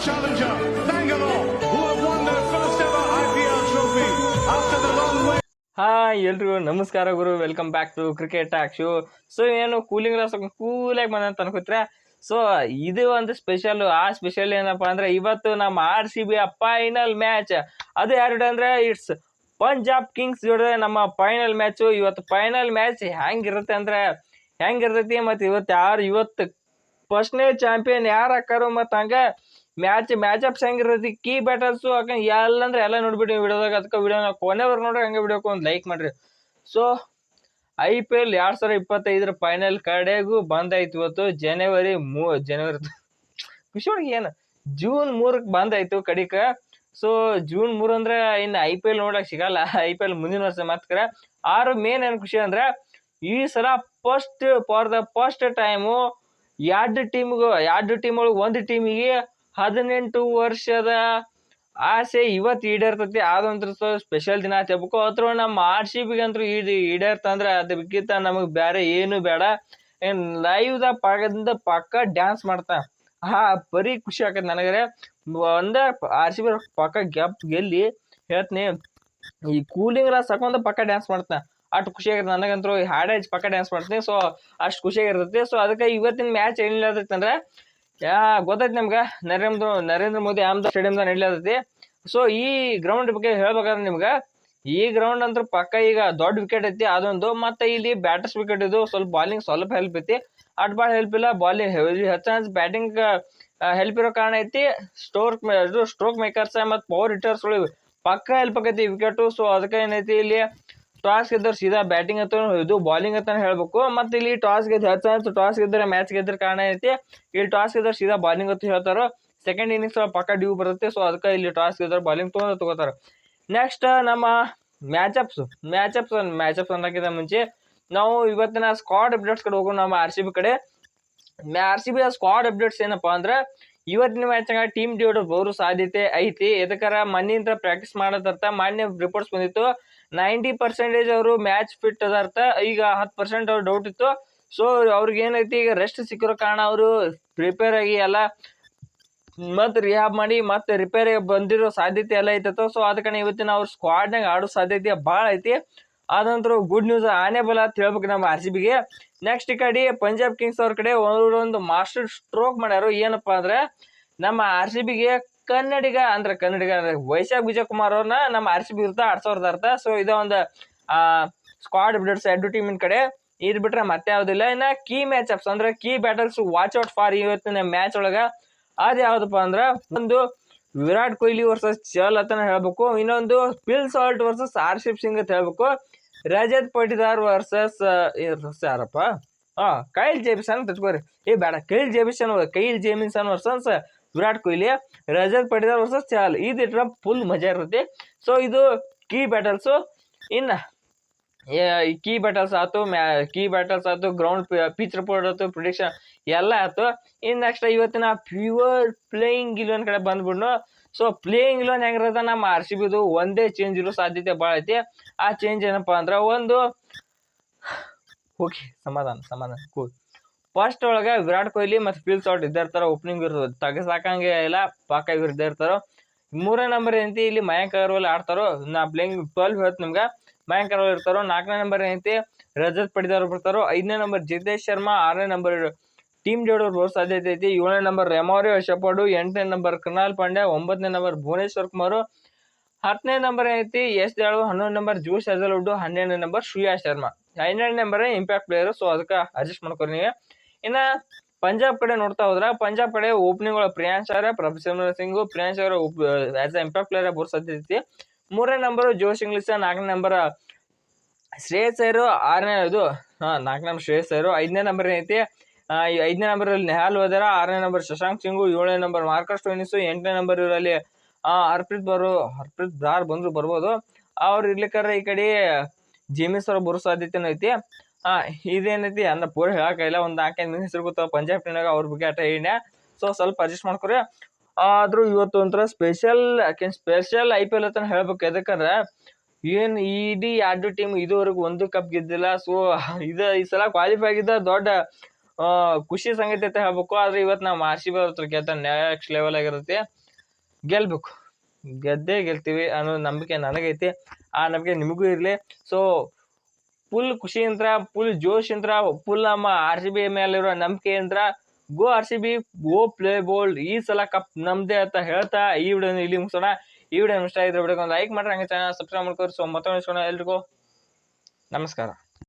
challenger, Bangalore, who have won their first ever IPL trophy after the long. Hi ಎಲ್ರಿಗೂ ನಮಸ್ಕಾರ ಗುರು. Welcome back to cricket talk show so ಏನು cooling glass ಕೂಲಾಗಿ ಬಂದಂತ ಅನ್ಕೋತೀರ? So ಇದು ಒಂದು special ಆ special ಏನಪ್ಪ ಅಂದ್ರೆ ಇವತ್ತು ನಮ್ಮ R C B final match ಅದು ಯಾರು ಅಂದ್ರೆ ಇಟ್ಸ್ ಪಂಜಾಬ್ ಕಿಂಗ್ಸ್ ಜೋಡಿದ್ರೆ ನಮ್ಮ ಫೈನಲ್ ಮ್ಯಾಚು ಇವತ್ತು ಫೈನಲ್ ಮ್ಯಾಚ್ ಹೆಂಗಿರುತ್ತೆ ಅಂದ್ರೆ ಹೆಂಗಿರ್ತೈತಿ ಮತ್ತು ಇವತ್ತು ಯಾರು ಇವತ್ತು ಫಸ್ಟ್ನೇ ಚಾಂಪಿಯನ್ ಯಾರು ಹಾಕಾರು ಮತ್ತು ಹಂಗೆ ಮ್ಯಾಚ್ ಮ್ಯಾಚ್ ಅಪ್ಸ್ ಹೆಂಗಿರತಿ ಕೀ ಬ್ಯಾಟರ್ಸು ಹಾಕ ಎಲ್ಲ ಅಂದ್ರೆ ಎಲ್ಲ ನೋಡ್ಬಿಟ್ಟು ವಿಡಿಯೋದಾಗ ಅದಕ್ಕೆ ವಿಡಿಯೋ ಕೊನೆವರೆಗೆ ನೋಡ್ರಿ ಹಂಗೆ ವಿಡಿಯೋಕ್ಕೆ ಒಂದು ಲೈಕ್ ಮಾಡ್ರಿ. ಸೊ ಐ ಪಿ ಎಲ್ ಎರಡು ಸಾವಿರ ಇಪ್ಪತ್ತೈದರ ಫೈನಲ್ ಕಡೆಗೂ ಬಂದಾಯ್ತು ಇವತ್ತು. ಜನವರಿ ಮೂ ಜನವರಿ ಖುಷಿ ಒಳಗೆ ಏನು? ಜೂನ್ ಮೂರಕ್ಕೆ ಬಂದಾಯ್ತು ಕಡಿಕ. ಸೊ ಜೂನ್ ಮೂರು ಅಂದ್ರೆ ಇನ್ನು ಐ ಪಿ ಎಲ್ ನೋಡಕ್ ಸಿಗಲ್ಲ. ಐ ಪಿ ಎಲ್ ಮುಂದಿನ ವರ್ಷ ಮಾತ್ರ. ಆರು ಮೇನ್ ಏನು ಖುಷಿ ಅಂದ್ರೆ ಈ ಸಲ first for the first time ಎರಡು ಟೀಮ್ಗೂ ಎರಡು ಟೀಮ್ ಒಳಗೆ ಒಂದು ಟೀಮಿಗೆ ಹದಿನೆಂಟು ವರ್ಷದ ಆಸೆ ಇವತ್ತು ಈಡೇರ್ತತಿ. ಅದೊಂದ್ರ ಸ್ಪೆಷಲ್ ದಿನ ಹೇಳ್ಬೇಕು ಅದ್ರ ನಮ್ಮ ಆರ್ ಸಿ ಬಿಗಂತೂ ಈಡ್ ಈಡೇರ್ತಂದ್ರೆ ಅದಕ್ಕಿಂತ ನಮಗೆ ಬೇರೆ ಏನು ಬೇಡ. ಏನು ಲೈವ್ದ ಪಾಗದಿಂದ ಪಕ್ಕ ಡ್ಯಾನ್ಸ್ ಮಾಡ್ತಾ. ಹಾ, ಬರೀ ಖುಷಿ ಆಕತ್ ನನಗರೆ. ಒಂದೇ ಆರ್ ಸಿ ಬಿ ಪಕ್ಕ ಗ್ಯಾಪ್ ಗೆಲ್ಲಿ ಹೇಳ್ತೀನಿ. ಈ ಕೂಲಿಂಗ್ ಗ್ಲಾಸ್ ಹಾಕೊಂಡು ಪಕ್ಕ ಡ್ಯಾನ್ಸ್ ಮಾಡ್ತಾನೆ ಅಷ್ಟು ಖುಷಿ ಆಗತ್ತೆ ನನಗಂತೂ. ಹಾಡೇಜ್ ಹಾಡು ಪಕ್ಕ ಡ್ಯಾನ್ಸ್ ಮಾಡ್ತೀನಿ. ಸೊ ಅಷ್ಟು ಖುಷಿಯಾಗಿರ್ತೈತಿ ಸೊ ಅದಕ್ಕೆ ಇವತ್ತಿನ ಮ್ಯಾಚ್ ಏನಿಲ್ಲ ಅಂದ್ರೆ ಯಾ ಗೊತ್ತೈತಿ ನಮ್ಗೆ. ನರೇಂದ್ರ ನರೇಂದ್ರ ಮೋದಿ ಅಹಮದಾಬಾದ್ ಸ್ಟೇಡಿಯಮ್ದಾಗ ನಡೀಲತ್ತೈತಿ ಸೊ ಈ ಗ್ರೌಂಡ್ ಬಗ್ಗೆ ಹೇಳ್ಬೇಕಂದ್ರೆ ನಿಮ್ಗೆ, ಈ ಗ್ರೌಂಡ್ ಅಂದ್ರೆ ಪಕ್ಕ ಈಗ ದೊಡ್ಡ ವಿಕೆಟ್ ಐತಿ, ಅದೊಂದು. ಮತ್ತೆ ಇಲ್ಲಿ ಬ್ಯಾಟರ್ಸ್ ವಿಕೆಟ್ ಇದು, ಸ್ವಲ್ಪ ಬಾಲಿಂಗ್ ಸ್ವಲ್ಪ ಹೆಲ್ಪ್ ಐತಿ. ಅಟ್ ಭಾಳ ಹೆಲ್ಪ್ ಇಲ್ಲ ಬಾಲಿಂಗ್ ಹೆಚ್ಚು ಬ್ಯಾಟಿಂಗ್ ಹೆಲ್ಪ್ ಇರೋ ಕಾರಣ ಐತಿ. ಸ್ಟೋರ್ಕ್ ಇದು ಸ್ಟ್ರೋಕ್ ಮೇಕರ್ಸ್ ಮತ್ತು ಪವರ್ ಹಿಟರ್ಸ್ಗಳು ಪಕ್ಕ ಹೆಲ್ಪ್ ಆಗೈತಿ ವಿಕೆಟು ಸೊ ಅದಕ್ಕೆ ಏನೈತಿ ಇಲ್ಲಿ ಟಾಸ್ ಗೆದ್ದರೆ ಸೀದಾ ಬ್ಯಾಟಿಂಗ್ ಅಂತ ಇದು ಬಾಲಿಂಗ್ ಅಂತ ಹೇಳ್ಬೇಕು. ಮತ್ತೆ ಇಲ್ಲಿ ಟಾಸ್ ಗೆದ್ದು ಟಾಸ್ ಗೆದ್ದರೆ ಮ್ಯಾಚ್ ಗೆದ್ದ ಕಾರಣ ಐತಿ ಇಲ್ಲಿ ಟಾಸ್ ಗೆದ್ದರೆ ಸೀದಾ ಬಾಲಿಂಗ್ ಅಂತ ಹೇಳ್ತಾರೆ ಸೆಕೆಂಡ್ ಇನ್ನಿಂಗ್ಸ್ ಪಕ್ಕ ಡ್ಯೂ ಬರುತ್ತೆ. ಸೊ ಅದಕ್ಕೆ ಇಲ್ಲಿ ಟಾಸ್ ಗೆದ್ದರೆ ಬಾಲಿಂಗ್ ತೊಗೊಂಡು ತಗೋತಾರೆ. ನೆಕ್ಸ್ಟ್ ನಮ್ಮ ಮ್ಯಾಚಪ್ಸ್ ಮ್ಯಾಚಪ್ಸ್ ಮ್ಯಾಚಪ್ಸ್ ಅನ್ನೋಕ್ಕಿಂತ ಮುಂಚೆ ನಾವು ಇವತ್ತಿನ ಸ್ಕ್ವಾಡ್ ಅಪ್ಡೇಟ್ಸ್ ಕಡೆ ಹೋಗೋಣ. ನಮ್ಮ ಆರ್ ಸಿ ಬಿ ಕಡೆ. R C B squad updates ಏನಪ್ಪಾ ಅಂದ್ರೆ, ಇವತ್ತಿನ ಮ್ಯಾಚ್ನಾಗ ಟೀಮ್ ಡಿವೈಡ್ ಬರೋ ಸಾಧ್ಯತೆ ಐತಿ. ಎದಕ್ಕಾರ ಮನೆಯಿಂದ ಪ್ರಾಕ್ಟೀಸ್ ಮಾಡೋದಂತ ಮಾನ್ಯ ರಿಪೋರ್ಟ್ಸ್ ಬಂದಿತ್ತು. ನೈಂಟಿ ಪರ್ಸೆಂಟೇಜ್ ಅವರು ಮ್ಯಾಚ್ ಫಿಟ್ ಅದಾರ್ಥ ಈಗ ಹತ್ತು ಪರ್ಸೆಂಟ್ ಅವ್ರು ಡೌಟ್ ಇತ್ತು. ಸೊ ಅವ್ರಿಗೆ ಏನೈತಿ, ಈಗ ರೆಸ್ಟ್ ಸಿಕ್ಕಿರೋ ಕಾರಣ ಅವರು ಪ್ರಿಪೇರ್ ಆಗಿ ಎಲ್ಲ ಮತ್ತೆ ರಿಹಾಬ್ ಮಾಡಿ, ಮತ್ತೆ ರಿಪೇರ್ ಬಂದಿರೋ ಸಾಧ್ಯತೆ ಎಲ್ಲ ಐತತ್ತು ಸೊ ಅದಕ್ಕೆ ಇವತ್ತಿನ ಅವ್ರ ಸ್ಕ್ವಾಡ್ನಾಗ ಆಡೋ ಸಾಧ್ಯತೆ ಭಾಳ ಐತಿ. ಅದಂತರೂ ಗುಡ್ ನ್ಯೂಸ್ ಆನೆ ಬಲ ಅಂತ ಹೇಳ್ಬೇಕು ನಮ್ಮ ಆರ್ ಸಿ ಬಿಗೆ ನೆಕ್ಸ್ಟ್ ಈ ಕಡೆ ಪಂಜಾಬ್ ಕಿಂಗ್ಸ್ ಅವ್ರ ಕಡೆ ಒಂದು ಮಾಸ್ಟರ್ ಸ್ಟ್ರೋಕ್ ಮಾಡ್ಯಾರು. ಏನಪ್ಪಾ ಅಂದ್ರೆ, ನಮ್ಮ ಆರ್ ಸಿ ಬಿಗೆ ಕನ್ನಡಿಗ ಅಂದ್ರೆ ಕನ್ನಡಿಗ ವೈಶಾಖ್ ವಿಜಯ್ ಕುಮಾರ್ ಅವ್ರನ್ನ ನಮ್ಮ ಆರ್ ಸಿ ಬಿ ವಿರುದ್ಧ ಆಡ್ಸೋರ್ದ ಅರ್ಥ. ಸೊ ಇದ ಒಂದು ಸ್ಕ್ವಾಡ್ ಬಿಡರ್ಸ್ ಎರಡು ಟೀಮಿನ ಕಡೆ. ಇದು ಬಿಟ್ರೆ ಮತ್ತೆ ಯಾವ್ದಿಲ್ಲ. ಇನ್ನ ಕೀ ಮ್ಯಾಚ್ ಅಪ್ಸ್ ಅಂದ್ರೆ key battles watch out for ಇವತ್ತಿನ ಮ್ಯಾಚ್ ಒಳಗ. ಅದ್ ಯಾವ್ದಪ್ಪ ಅಂದ್ರೆ ಒಂದು ವಿರಾಟ್ ಕೊಹ್ಲಿ ವರ್ಸಸ್ ಚಲ್ ಅಂತ ಹೇಳ್ಬೇಕು. ಇನ್ನೊಂದು Phil Salt versus Arshdeep Singh ಅಂತ ಹೇಳ್ಬೇಕು. ರಜತ್ ಪಟಿದಾರ್ ವರ್ಸಸ್ ಯಾರಪ್ಪ? ಹಾ ಕೈಲ್ ಜೇಮಿಸನ್ ತಚ್ಕೋರಿ ಏ, ಬೇಡ. Kyle Jamieson Kyle Jamieson versus Virat Kohli, Rajat Patel versus Chahal ಇದು ಇಟ್ರ ಫುಲ್ ಮಜಾ ಇರುತ್ತೆ. ಸೊ ಇದು ಕೀ ಬ್ಯಾಟಲ್ಸು ಇನ್ನು ಕೀ ಬ್ಯಾಟಲ್ಸ್ ಆಯ್ತು ಮ್ಯಾ ಕೀ ಬ್ಯಾಟಲ್ಸ್ ಆಯ್ತು ಗ್ರೌಂಡ್ ಪಿಚ್ ರಿಪೋರ್ಟ್ ಆಯ್ತು ಪ್ರಿಡಿಕ್ಷನ್ ಎಲ್ಲ ಆಯ್ತು ಇನ್ನು ನೆಕ್ಸ್ಟ್ ಇವತ್ತಿನ ಪ್ಯೂರ್ ಪ್ಲೇಯಿಂಗ್ ಇಲೆವನ್ ಕಡೆ ಬಂದ್ಬಿಡ್ನು. ಸೊ ಪ್ಲೇಯಿಂಗ್ ಇಲೆವನ್ ಹೆಂಗಿರುತ್ತೆ ನಮ್ಮ ಆರ್ ಸಿ ಬಿದು ಒಂದೇ ಚೇಂಜ್ ಇರೋ ಸಾಧ್ಯತೆ ಭಾಳ ಐತಿ. ಆ ಚೇಂಜ್ ಏನಪ್ಪ ಅಂದ್ರೆ ಒಂದು, ಓಕೆ, ಸಮಾಧಾನ ಸಮಾಧಾನ ಕೂಲ್ ಫಸ್ಟ್ ಒಳಗೆ ವಿರಾಟ್ ಕೊಹ್ಲಿ ಮತ್ತು ಫೀಲ್ ಔಟ್ ಇದ್ದೇ ಇರ್ತಾರ ಓಪನಿಂಗ್ ಇರ್ತದೆ ತೆಗೆಸಾಕಂಗೆ ಇಲ್ಲ ಪಾಕ ಇವ್ರು ಇದ್ದೇ ಇರ್ತಾರೋ. ಮೂರನೇ ನಂಬರ್ ಏನೈತಿ ಇಲ್ಲಿ ಮಯಾಂಕ್ ಅಗರ್ವಾಲ್ ಆಡ್ತಾರೋ, ನಾ ಪ್ಲೇಯಿಂಗ್ ಟ್ವೆಲ್ವ್ ಹೇಳ್ತು ನಿಮ್ಗೆ. ಮಯಾಂಕ್ ಅಗರ್ವಾಲ್ ಇರ್ತಾರೋ, ನಾಲ್ಕನೇ ನಂಬರ್ ಏನೈತಿ ರಜತ್ ಪಡಿದಾರ್ ಬರ್ತಾರೋ ಐದನೇ ನಂಬರ್ ಜಿತೇಶ್ ಶರ್ಮಾ, ಆರನೇ ನಂಬರ್ ಟೀಮ್ ಜೋಡೋರ್ ಬರೋ ಸಾಧ್ಯತೆ ಐತಿ. ಏಳನೇ ನಂಬರ್ ರೆಮೋರಿ ಶಪಾಡು ಎಂಟನೇ ನಂಬರ್ ಕೃಣಾಲ್ ಪಾಂಡ್ಯ, ಒಂಬತ್ತನೇ ನಂಬರ್ ಭುವನೇಶ್ವರ್ ಕುಮಾರ್. ಹತ್ತನೇ ನಂಬರ್ ಏನೈತಿ ಎಸ್ ದಾಳು ಹನ್ನೊಂದು ನಂಬರ್ ಜೂಸ್ ಹೆಜಲ್ವುಡ್ ಹನ್ನೆರಡನೇ ನಂಬರ್ ಶ್ರೇಯಾ ಶರ್ಮಾ. ಹನ್ನೆರಡು ನಂಬರ್ ಇಂಪ್ಯಾಕ್ಟ್ ಪ್ಲೇಯರ್ ಸೊ ಅದಕ್ಕೆ ಅಡ್ಜಸ್ಟ್ ಮಾಡ್ಕೊರಿ ನೀವು. ಇನ್ನ ಪಂಜಾಬ್ ಕಡೆ ನೋಡ್ತಾ ಹೋದ್ರ, ಪಂಜಾಬ್ ಕಡೆ ಓಪನಿಂಗ್ ಒಳಗೆ ಪ್ರಿಯಾಂಶ್ ಅವರ ಪ್ರಭುಸಿಮ್ರನ್ ಸಿಂಗ್, ಪ್ರಿಯಾಂಶ್ ಅವರ ಆಸ್ ಅ ಇಂಪ್ಯಾಕ್ಟ್ ಪ್ಲೇಯರ್ ಬರೋ ಸಾಧ್ಯತೆ ಮೂರನೇ ನಂಬರ್ ಜೋಶ್ ಇಂಗ್ಲಿಸ್ ನಾಲ್ಕನೇ ನಂಬರ್ ಶ್ರೇಯಸ್ ಅಯ್ಯರು ಆರನೇ ಇದು, ಹಾ, ನಾಲ್ಕನೇ ನಂಬರ್ ಶ್ರೇಯಸ್ ಅಯ್ಯರು ಐದನೇ ನಂಬರ್ ಏನೈತಿ ಐದನೇ ನಂಬರ್ ಅಲ್ಲಿ ನೆಹಾಲ್ ಆರನೇ ನಂಬರ್ ಶಶಾಂಕ್ ಸಿಂಗು, ಏಳನೇ ನಂಬರ್ ಮಾರ್ಕಸ್ ಟೋನಿಸು, ಎಂಟನೇ ನಂಬರ್ ಇವರಲ್ಲಿ ಹರ್ಪ್ರೀತ್ ಬರೋ, ಹರ್ಪ್ರೀತ್ ಬ್ರಾರ್ ಬಂದ್ರು ಬರ್ಬೋದು. ಅವ್ರು ಇರ್ಲಿಕ್ಕಾರ ಈ ಕಡೆ ಜೇಮಿಸ್ ಅವ್ರ ಬರೋ ಸಾಧ್ಯತೆನೂ ಐತಿ. ಆ, ಇದೇನೈತಿ? ಅಂದ ಪೂರ ಇಲ್ಲ ಒಂದು ನಾಲ್ಕೈದು ಹೆಸರು ಗೊತ್ತಾವ. ಪಂಜಾಬ್ ಟೀಮ್ನಾಗ ಅವ್ರ ಬಗ್ಗೆ ಆಟ ಹೇಳಿನ ಸೊ ಸ್ವಲ್ಪ ಅಡ್ಜಸ್ಟ್ ಮಾಡ್ಕೊರಿ. ಆದ್ರೂ ಇವತ್ತು ಒಂಥರ ಸ್ಪೆಷಲ್ ಯಾಕೆ ಸ್ಪೆಷಲ್ ಐ ಪಿ ಎಲ್ ಅಂತ ಹೇಳ್ಬೇಕು. ಯಾಕಂದ್ರೆ ಏನು ಇಡೀ ಎರಡು ಟೀಮ್ ಇದುವರೆಗೂ ಒಂದು ಕಪ್ ಗೆದ್ದಿಲ್ಲ. ಸೊ ಇದು ಈ ಸಲ ಕ್ವಾಲಿಫೈ ಆಗಿದ್ದ ದೊಡ್ಡ ಖುಷಿ ಸಂಗತಿ ಅಂತ ಹೇಳ್ಬೇಕು. ಆದ್ರೆ ಇವತ್ತು ನಾವು ಆರ್ ಸಿ ಬಿ ಹತ್ರ ಗೆದ್ದ ನೆಕ್ಸ್ಟ್ ಲೆವೆಲ್ ಆಗಿರುತ್ತೆ. ಗೆಲ್ಬೇಕು. ಗೆದ್ದೇ ಗೆಲ್ತೀವಿ ಅನ್ನೋ ನಂಬಿಕೆ ನನಗೈತಿ. ಆ ನಂಬಿಕೆ ನಿಮಗೂ ಇರಲಿ. ಸೊ ಫುಲ್ ಖುಷಿಯಿಂದ ಫುಲ್ ಜೋಶಿಂದ ಫುಲ್ ನಮ್ಮ ಆರ್ ಸಿ ಬಿ ಮೇಲಿರೋ ನಂಬಿಕೆಯಿಂದ go R C B go play bold ಈ ಸಲ ಕಪ್ ನಮ್ದೇ ಅಂತ ಹೇಳ್ತಾ ಈ ವಿಡಿಯೋನ ಇಲ್ಲಿ ಮುಗಿಸೋಣ. ಈ ವಿಡಿಯೋ ಇಷ್ಟ ಇದ್ರೆ ಬಿಡೋಕೆ ಒಂದು ಲೈಕ್ ಮಾಡ್ರಿ, ಹಂಗೆ ಚಾನಲ್ ಸಬ್ಸ್ಕ್ರೈಬ್ ಮಾಡ್ಕೋರಿ ಸೊ ಮತ್ತೊಂದು ಎಲ್ರಿಗೂ. ನಮಸ್ಕಾರ.